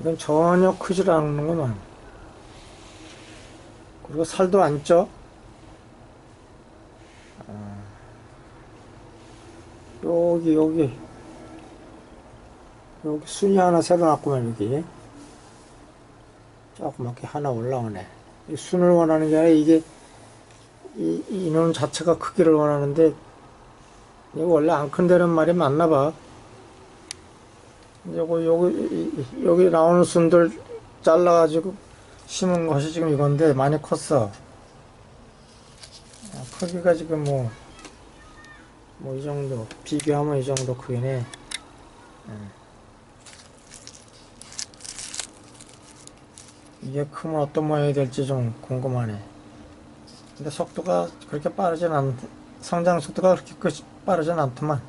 이건 전혀 크질 않는구만. 그리고 살도 안 쪄. 아. 여기, 여기. 여기 순이 하나 새로 났구만, 여기. 조그맣게 하나 올라오네. 이 순을 원하는 게 아니라 이게, 이, 이놈 자체가 크기를 원하는데, 이거 원래 안 큰다는 말이 맞나 봐. 요거, 이- 여기 나오는 순들 잘라가지고 심은 것이 지금 이건데 많이 컸어. 아, 크기가 지금 뭐, 뭐 이 정도. 비교하면 이 정도 해. 예. 이게 크면 어떤 모양이 될지 좀 궁금하네. 근데 속도가 그렇게 빠르진 않, 성장 속도가 그렇게 빠르진 않더만.